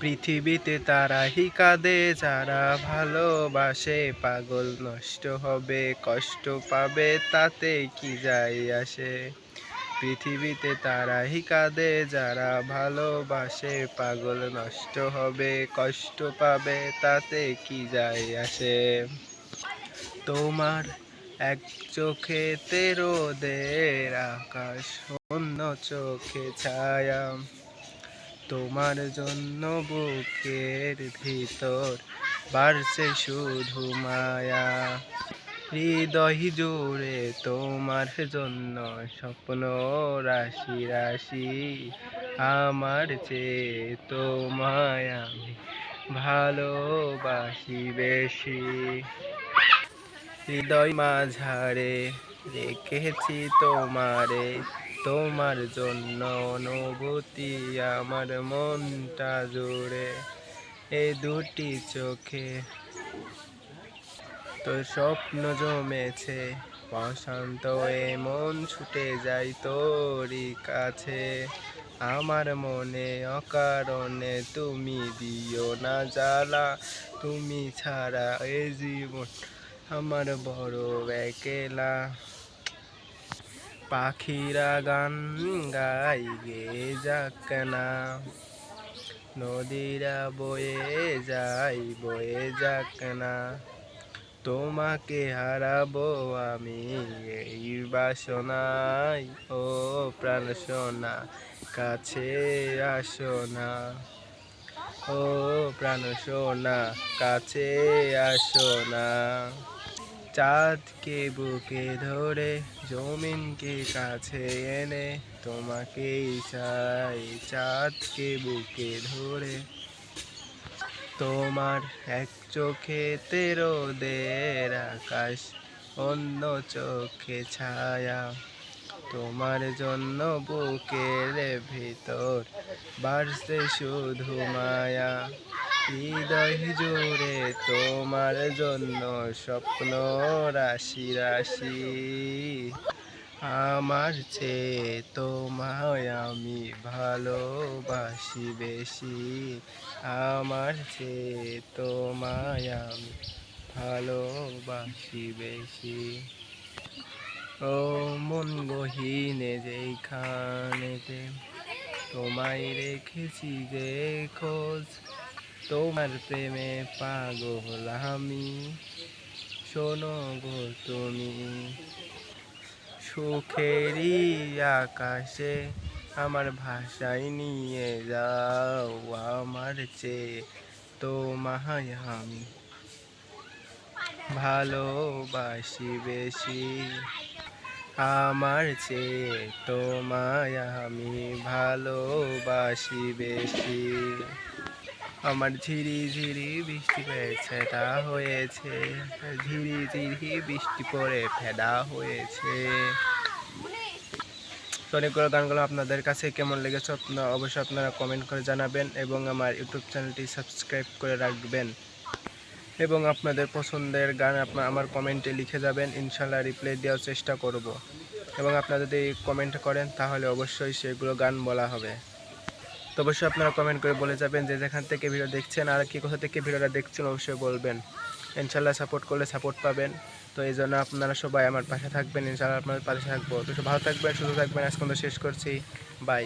পৃথিবীতে তারাই কাঁদে, যারা ভালোবাসে, পাগল নষ্ট হবে, কষ্ট পাবে, তাতে কি যাই আসে? পৃথিবীতে তারাই কাঁদে, যারা ভালোবাসে, পাগল নষ্ট হবে, কষ্ট পাবে, তাতে কি যাই আসে? তোমার এক চোখে রোদের আকাশ, অন্য চোখে ছায়া। তোমার জন্য বুকের ভিতর বাড়ছে শুধু মায়া। হৃদয় জুড়ে তোমার জন্য স্বপ্ন রাশি রাশি, আমার চেয়ে তোমায় আমি ভালোবাসি বেশি। হৃদয় মাঝারে রেখেছি তোমারে তোমার জন্য অনুভূতি আমার মনটা জুড়ে এই দুটি চোখে। তো স্বপ্ন জমেছে, প্রশান্ত এ মন ছুটে যাই তোরই কাছে। আমার মনে অকারণে তুমি দিও না জ্বালা, তুমি ছাড়া এ জীবন আমার বড় একেলা। পাখিরা গান গাই গে যাক না নদীরা বয়ে যাই বয়ে যাক না তোমাকে হারাবো আমি এই বাসনাই ও প্রাণ সোনা, কাছে আসো না। ও প্রাণ সোনা, কাছে আসো না। চাঁদকে বুকে ধরে জমিনকে কাছে এনে, তোমাকেই চাই চাঁদকে বুকে ধরে। তোমার এক চোখে তেরো দের আকাশ, অন্য চোখে ছায়া। তোমার জন্য বুকের ভিতর বাড়ছে শুধু মায়া। হৃদয় জুড়ে তোমার জন্য স্বপ্ন রাশি রাশি। আমার চেয়ে তোমায় আমি ভালোবাসি বেশি। আমার চেয়ে তোমায় আমি ভালোবাসি বেশি। ও মন গহীনে যেখানেতে তোমায় রেখেছি যে খোঁজ তোমার প্রেমে পাগল আমি। শোনো গো তুমি। সুখেরই আকাশে আমার ভাষায় নিয়ে যাও আমার চেয়ে তো তোমায় আমি। ভালোবাসি বেশি আমার চেয়ে তোমায় আমি। ভালোবাসি বেশি আমার ঝিরি ঝিরি বৃষ্টি পেয়েছে তা হয়েছে। ঝিরি ঝিরি বৃষ্টি পড়ে ফেদা হয়েছে। অনেকগুলো গানগুলো আপনাদের কাছে কেমন লেগেছে আপনারা অবশ্যই আপনারা কমেন্ট করে জানাবেন এবং আমার ইউটিউব চ্যানেলটি সাবস্ক্রাইব করে রাখবেন। এবং আপনাদের পছন্দের গান আপনার আমার কমেন্টে লিখে যাবেন ইনশাল্লাহ রিপ্লাই দেওয়ার চেষ্টা করব। এবং আপনারা যদি কমেন্ট করেন, তাহলে অবশ্যই সেগুলো গান বলা হবে। তো অবশ্যই আপনারা কমেন্ট করে বলে যাবেন যে যেখান থেকে ভিডিও দেখছেন আর কি কোথা থেকে ভিডিওটা দেখছেন, অবশ্যই বলবেন। ইনশাল্লাহ সাপোর্ট করলে সাপোর্ট পাবেন। তো এই জন্য আপনারা সবাই আমার পাশে থাকবেন ইনশাল্লাহ আপনাদের পাশে থাকব। তো ভালো থাকবেন, সুস্থ থাকবেন। আজকে শেষ করছি। বাই